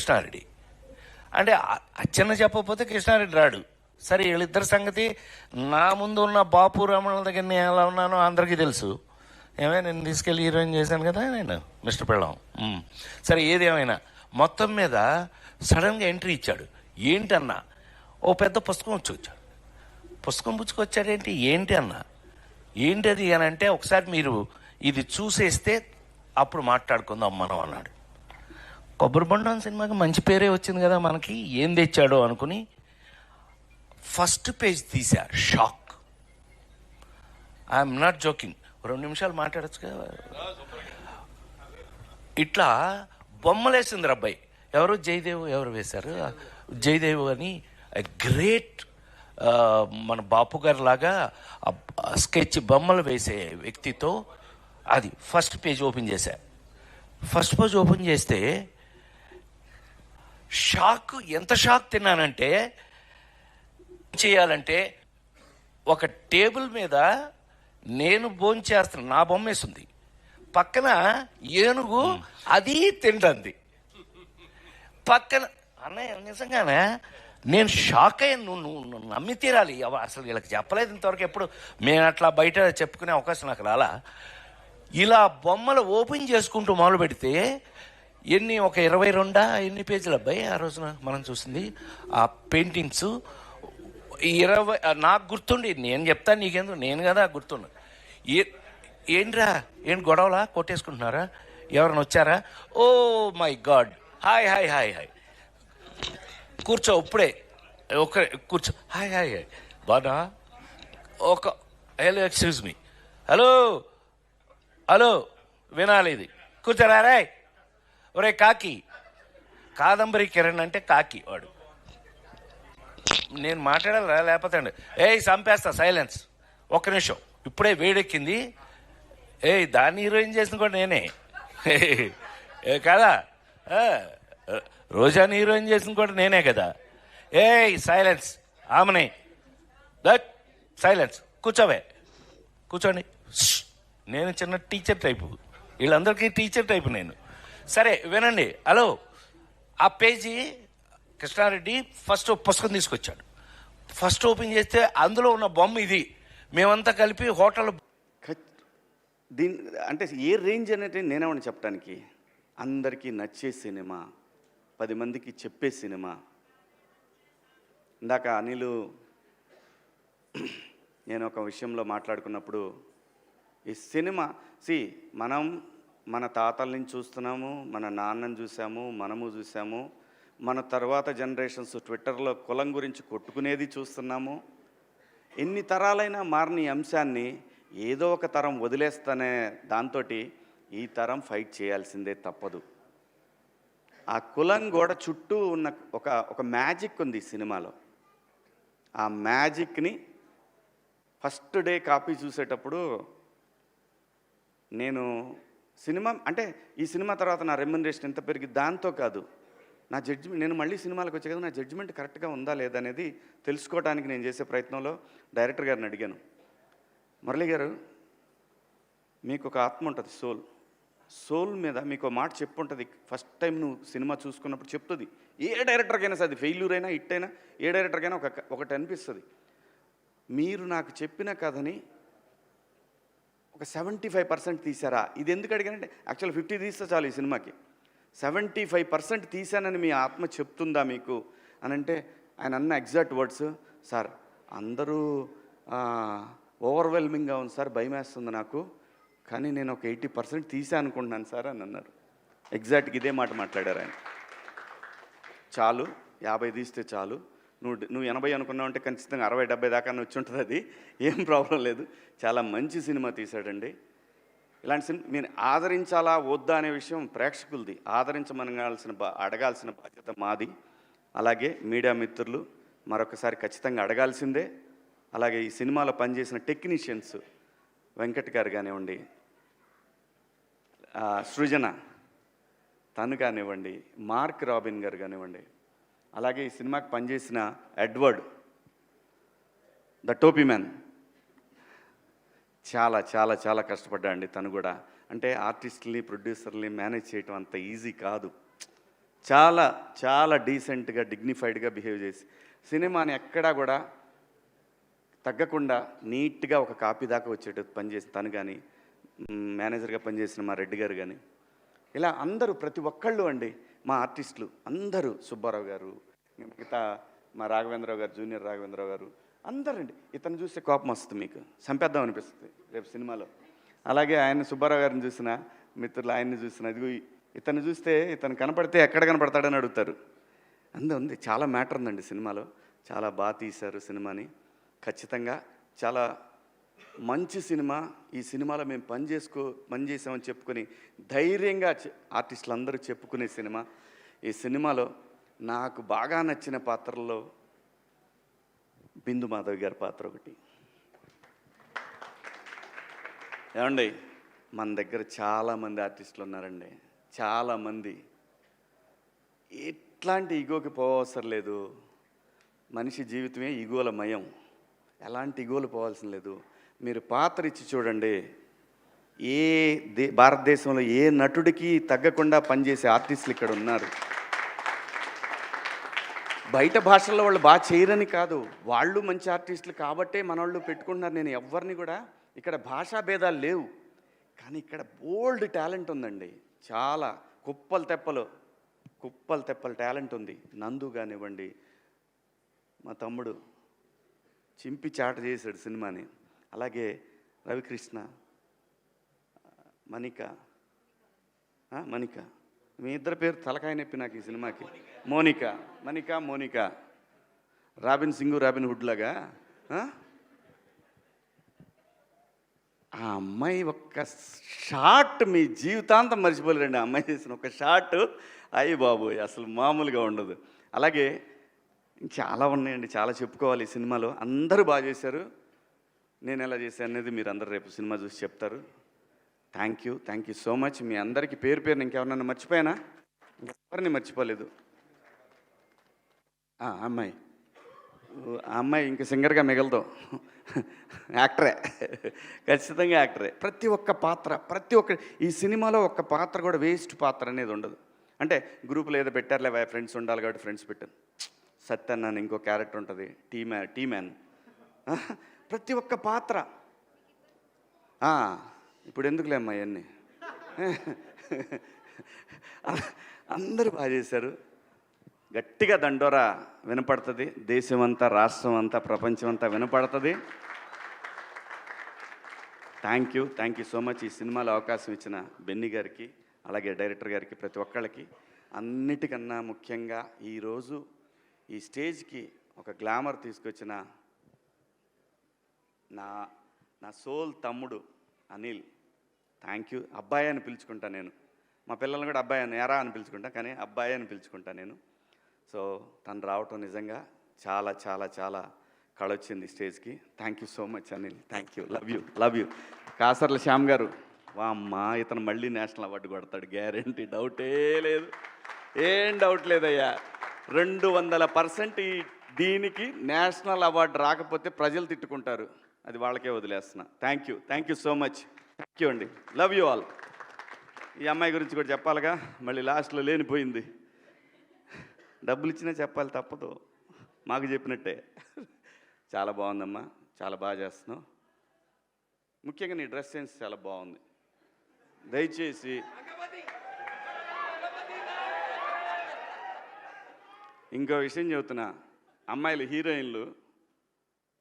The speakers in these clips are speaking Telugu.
కృష్ణారెడ్డి. అంటే అ- చెప్పకపోతే కృష్ణారెడ్డి రాడు. సరే వీళ్ళిద్దరి సంగతి నా ముందు ఉన్న బాపు రమణ దగ్గర నేను ఎలా ఉన్నానో అందరికీ తెలుసు. ఏమైనా నేను తీసుకెళ్ళి హీరోయిన్ చేశాను కదా నేను మిస్టర్ పెళ్ళం. సరే ఏదేమైనా మొత్తం మీద సడన్గా ఎంట్రీ ఇచ్చాడు. ఏంటన్నా? ఓ పెద్ద పుస్తకం వచ్చి వచ్చాడు పుస్తకం పుచ్చుకొచ్చాడేంటి? ఏంటి అన్న? ఏంటి అది అని అంటే ఒకసారి మీరు ఇది చూసేస్తే అప్పుడు మాట్లాడుకుందాం మనం అన్నాడు. కొబ్బరి బొండం సినిమాకి మంచి పేరే వచ్చింది కదా మనకి ఏం తెచ్చాడో అనుకుని ఫస్ట్ పేజ్ తీసా shock. I am not joking. రెండు నిమిషాలు మాట్లాడచ్చు కదా? ఇట్లా బొమ్మలేసింది అబ్బాయి. ఎవరు? జయదేవ్ ఎవరు వేశారు? జయదేవ్ అని గ్రేట్ మన బాపు గారి లాగా స్కెచ్ బొమ్మలు వేసే వ్యక్తితో అది ఫస్ట్ పేజ్ ఓపెన్ చేశా. ఫస్ట్ పేజ్ ఓపెన్ చేస్తే షాక్ ఎంత షాక్ తిన్నానంటే చేయాలంటే ఒక టేబుల్ మీద నేను భోంచేస్తున్నా నా బొమ్మ వేసింది. పక్కన ఏనుగు అది తింటుంది. పక్కన అన్నయ్య నిజంగానే నేను షాక్ అయ్యాను. నువ్వు నువ్వు నమ్మి తీరాలి. అసలు వీళ్ళకి చెప్పలేదు ఇంతవరకు ఎప్పుడు. మేము అట్లా బయట చెప్పుకునే అవకాశం నాకు రాలా. ఇలా బొమ్మలు ఓపెన్ చేసుకుంటూ మొదలు పెడితే ఎన్ని ఒక ఇరవై రెండా? ఎన్ని పేజీలు అబ్బాయి ఆ రోజున మనం చూసింది? ఆ పెయింటింగ్స్ ఇరవై నాకు గుర్తుండి నేను చెప్తాను నీకెందుకు? నేను కదా గుర్తుండు. ఏ ఏంట్రా? ఏంటి గొడవలా? కొట్టేసుకుంటున్నారా? ఎవరైనా వచ్చారా? ఓ my God. Hi hi hi hi. కూర్చో ఇప్పుడే. ఒక కూర్చో. Hi hi hi. బాగా ఒక hello excuse me. Hello? Hello? వినాలి ఇది. కూర్చోరా రాయ్. ఒరే కాకి కాదంబరి కిరణ్ అంటే కాకి వాడు. నేను మాట్లాడాలా లేకపోతే అండి. ఏయ్ చంపేస్తా సైలెన్స్. ఒక్క నిమిషం. ఇప్పుడే వేడెక్కింది. ఏయ్ దాన్ని హీరోయిన్ చేసిన కూడా నేనే. ఏ కదా? రోజాని హీరోయిన్ చేసిన కూడా నేనే కదా. ఏయ్ సైలెన్స్. ఆమెనే. That silence. కూర్చోవే. కూర్చోండి. నేను చిన్న టీచర్ టైపు. వీళ్ళందరికీ టీచర్ టైపు నేను. సరే వినండి. హలో. ఆ పేజీ కృష్ణారెడ్డి ఫస్ట్ పుస్తకం తీసుకొచ్చాడు. ఫస్ట్ ఓపెన్ చేస్తే అందులో ఉన్న బొమ్మ ఇది. మేమంతా కలిపి హోటల్ దీని అంటే ఏ రేంజ్ అనేది నేనేమని చెప్పడానికి అందరికీ నచ్చే సినిమా పది మందికి చెప్పే సినిమా. ఇందాక అనిలు నేను ఒక విషయంలో మాట్లాడుకున్నప్పుడు ఈ సినిమా సి మనం మన తాతల్ని చూస్తున్నాము మన నాన్నని చూసాము మనము చూసాము మన తర్వాత జనరేషన్స్ ట్విట్టర్లో కులం గురించి కొట్టుకునేది చూస్తున్నాము. ఎన్ని తరాలైనా మారిన అంశాన్ని ఏదో ఒక తరం వదిలేస్తానే దాంతో ఈ తరం ఫైట్ చేయాల్సిందే తప్పదు. ఆ కులం గోడ చుట్టూ ఉన్న ఒక ఒక మ్యాజిక్ ఉంది సినిమాలో. ఆ మ్యాజిక్ని ఫస్ట్ డే కాపీ చూసేటప్పుడు నేను సినిమా అంటే ఈ సినిమా తర్వాత నా రెమ్యునరేషన్ ఎంత పెరిగి దాంతో కాదు. నా జడ్జిమెంట్ నేను మళ్ళీ సినిమాలకు వచ్చే కదా నా జడ్జిమెంట్ కరెక్ట్గా ఉందా లేదా అనేది తెలుసుకోవడానికి నేను చేసే ప్రయత్నంలో డైరెక్టర్ గారిని అడిగాను. మురళి గారు మీకు ఒక ఆత్మ ఉంటుంది సోల్ సోల్ మీద మీకు ఒక మాట చెప్పుంటుంది. ఫస్ట్ టైం నువ్వు సినిమా చూసుకున్నప్పుడు చెప్తుంది. ఏ డైరెక్టర్కైనా సరే అది ఫెయిల్యూర్ అయినా హిట్ అయినా ఏ డైరెక్టర్కైనా ఒక ఒకటి అనిపిస్తుంది. మీరు నాకు చెప్పిన కథని ఒక సెవెంటీ ఫైవ్ పర్సెంట్ తీసారా ఇది ఎందుకు అడిగానంటే యాక్చువల్ ఫిఫ్టీ తీస్తే చాలు ఈ సినిమాకి. సెవెంటీ ఫైవ్ పర్సెంట్ తీశానని మీ ఆత్మ చెప్తుందా మీకు? అని అంటే ఆయన అన్న ఎగ్జాక్ట్ వర్డ్స్ సార్ అందరూ ఓవర్వెల్మింగ్గా ఉంది సార్ భయం వేస్తుంది నాకు కానీ నేను ఒక ఎయిటీ పర్సెంట్ తీసా అనుకుంటున్నాను సార్ అని అన్నారు. ఎగ్జాక్ట్గా ఇదే మాట మాట్లాడారు ఆయన. చాలు యాభై తీస్తే చాలు. నువ్వు నువ్వు ఎనభై అనుకున్నావు అంటే ఖచ్చితంగా అరవై డెబ్బై దాకా వచ్చి ఉంటుంది అది. ఏం ప్రాబ్లం లేదు. చాలా మంచి సినిమా తీశాడండి. ఇలాంటి సినిమా మీరు ఆదరించాలా వద్దా అనే విషయం ప్రేక్షకులది. ఆదరించమనగాల్సిన బా అడగాల్సిన బాధ్యత మాది. అలాగే మీడియా మిత్రులు మరొకసారి ఖచ్చితంగా అడగాల్సిందే. అలాగే ఈ సినిమాలో పనిచేసిన టెక్నీషియన్స్ వెంకట్ గారు కానివ్వండి సృజన తను కానివ్వండి మార్క్ రాబిన్ గారు కానివ్వండి అలాగే ఈ సినిమాకి పనిచేసిన ఎడ్వర్డ్ ద టోపీ మ్యాన్. చాలా చాలా చాలా కష్టపడ్డా అండి తను కూడా. అంటే ఆర్టిస్ట్ని ప్రొడ్యూసర్ని మేనేజ్ చేయటం అంత ఈజీ కాదు. చాలా చాలా డీసెంట్గా డిగ్నిఫైడ్గా బిహేవ్ చేసి సినిమాని ఎక్కడా కూడా తగ్గకుండా నీట్గా ఒక కాపీ దాకా వచ్చేటట్టు పనిచేసి తను కానీ మేనేజర్గా పనిచేసిన మా రెడ్డి గారు కానీ ఇలా అందరూ ప్రతి ఒక్కళ్ళు అండి మా ఆర్టిస్టులు అందరూ సుబ్బారావు గారు మిగతా మా రాఘవేంద్రరావు గారు జూనియర్ రాఘవేంద్రరావు గారు అందరండి. ఇతను చూస్తే కోపం వస్తుంది మీకు. చంపేద్దాం అనిపిస్తుంది రేపు సినిమాలో. అలాగే ఆయన సుబ్బారావు గారిని చూసిన మిత్రులు ఆయన్ని చూసిన ఇదిగో ఇతను చూస్తే ఇతను కనపడితే ఎక్కడ కనపడతాడని అడుగుతారు. అందు ఉంది. చాలా మ్యాటర్ ఉందండి సినిమాలో. చాలా బాగా తీశారు సినిమాని. ఖచ్చితంగా చాలా మంచి సినిమా ఈ సినిమాలో మేము పని చేసుకో పని చేసామని చెప్పుకొని ధైర్యంగా ఆర్టిస్టులు అందరూ చెప్పుకునే సినిమా. ఈ సినిమాలో నాకు బాగా నచ్చిన పాత్రల్లో బిందు మాధవ్ గారి పాత్ర ఒకటి. ఏమండి మన దగ్గర చాలామంది ఆర్టిస్టులు ఉన్నారండి. చాలామంది. ఎట్లాంటి ఈగోకి పోవసరం లేదు. మనిషి జీవితమే ఈగోల మయం. ఎలాంటి ఈగోలు పోవాల్సిన లేదు. మీరు పాత్ర ఇచ్చి చూడండి. ఏ దే భారతదేశంలో ఏ నటుడికి తగ్గకుండా పనిచేసే ఆర్టిస్టులు ఇక్కడ ఉన్నారు. బయట భాషల్లో వాళ్ళు బాగా చేయరని కాదు. వాళ్ళు మంచి ఆర్టిస్టులు కాబట్టే మనోళ్ళు పెట్టుకుంటున్నారు. నేను ఎవరిని కూడా ఇక్కడ భాషా భేదాలు లేవు. కానీ ఇక్కడ బోల్డ్ టాలెంట్ ఉందండి. చాలా కుప్పలు తెప్పలు కుప్పలు తెప్పలు టాలెంట్ ఉంది. నందు కానివ్వండి మా తమ్ముడు చింపి చాట చేశాడు సినిమాని. అలాగే రవికృష్ణ మణిక మణిక. మీ ఇద్దరు పేరు తలకాయ నొప్పి నాకు ఈ సినిమాకి. Monica. Manika Monica. Robin Singh Robin Hood లాగా ఆ? ఆ అమ్మాయి ఒక్క షాట్ మీ జీవితాంతం మర్చిపోలేరండి ఆ అమ్మాయి చేసిన ఒక షాట్ అయ్యి బాబోయ్ అసలు మామూలుగా ఉండదు. అలాగే చాలా ఉన్నాయండి చాలా చెప్పుకోవాలి ఈ సినిమాలో. అందరూ బాగా చేశారు. నేను ఎలా చేశాను అనేది మీరు అందరు రేపు సినిమా చూసి చెప్తారు. Thank you thank you so much మీ అందరికీ పేరు పేరు ఇంకెవరన్నా మర్చిపోయానా? ఎవరిని మర్చిపోలేదు? అమ్మాయి. ఆ అమ్మాయి ఇంక సింగర్గా మిగలదు. యాక్టరే. ఖచ్చితంగా యాక్టరే. ప్రతి ఒక్క పాత్ర ప్రతి ఒక్క ఈ సినిమాలో ఒక్క పాత్ర కూడా వేస్ట్ పాత్ర అనేది ఉండదు. అంటే గ్రూపులో ఏదో పెట్టారులే ఫ్రెండ్స్ ఉండాలి కాబట్టి ఫ్రెండ్స్ పెట్టాను సత్యన్నాను ఇంకో క్యారెక్టర్ ఉంటుంది. టీ మ్యాన్ టీ మ్యాన్ ప్రతి ఒక్క పాత్ర. ఇప్పుడు ఎందుకులే అమ్మా ఇవన్నీ? అందరూ బాగా చేశారు. గట్టిగా దండోరా వినపడుతుంది. దేశం అంతా రాష్ట్రం అంతా ప్రపంచం అంతా వినపడుతుంది. Thank you thank you so much ఈ సినిమాలో అవకాశం ఇచ్చిన బెన్ని గారికి అలాగే డైరెక్టర్ గారికి ప్రతి ఒక్కళ్ళకి అన్నిటికన్నా ముఖ్యంగా ఈరోజు ఈ స్టేజ్కి ఒక గ్లామర్ తీసుకొచ్చిన నా నా సోల్ తమ్ముడు అనిల్. థ్యాంక్ యూ అబ్బాయి అని పిలుచుకుంటా నేను. మా పిల్లల్ని కూడా అబ్బాయి అని ఎరా అని పిలుచుకుంటా కానీ అబ్బాయి అని పిలుచుకుంటా నేను. సో తను రావటం నిజంగా చాలా చాలా చాలా కళొచ్చింది స్టేజ్కి. Thank you so much Anil. Thank you love you love you Kasarla Shyam garu వామ్మా ఇతను మళ్ళీ నేషనల్ అవార్డు కొడతాడు గ్యారంటీ డౌటే లేదు. ఏం డౌట్ లేదయ్యా. రెండు వందల పర్సెంట్ ఈ దీనికి నేషనల్ అవార్డు రాకపోతే ప్రజలు తిట్టుకుంటారు. అది వాళ్ళకే వదిలేస్తున్నా. Thank you thank you so much thank you అండి. లవ్ యూ ఆల్ ఈ అమ్మాయి గురించి కూడా చెప్పాలిగా మళ్ళీ లాస్ట్లో లేనిపోయింది. డబ్బులు ఇచ్చినా చెప్పాలి తప్పదు. మాకు చెప్పినట్టే. చాలా బాగుందమ్మా. చాలా బాగా చేస్తున్నావు. ముఖ్యంగా నీ డ్రెస్ సెన్స్ చాలా బాగుంది. దయచేసి ఇంకో విషయం చెబుతున్నా. అమ్మాయిలు హీరోయిన్లు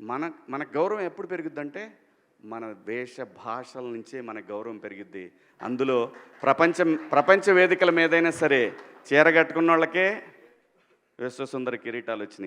మన మన గౌరవం ఎప్పుడు పెరుగుద్దంటే మన వేష భాషల నుంచే మన గౌరవం పెరిగిద్ది. అందులో ప్రపంచం ప్రపంచ వేదికల మీదైనా సరే చీర కట్టుకున్న వాళ్ళకే విశ్వసుందర కిరీటాలు వచ్చినాయి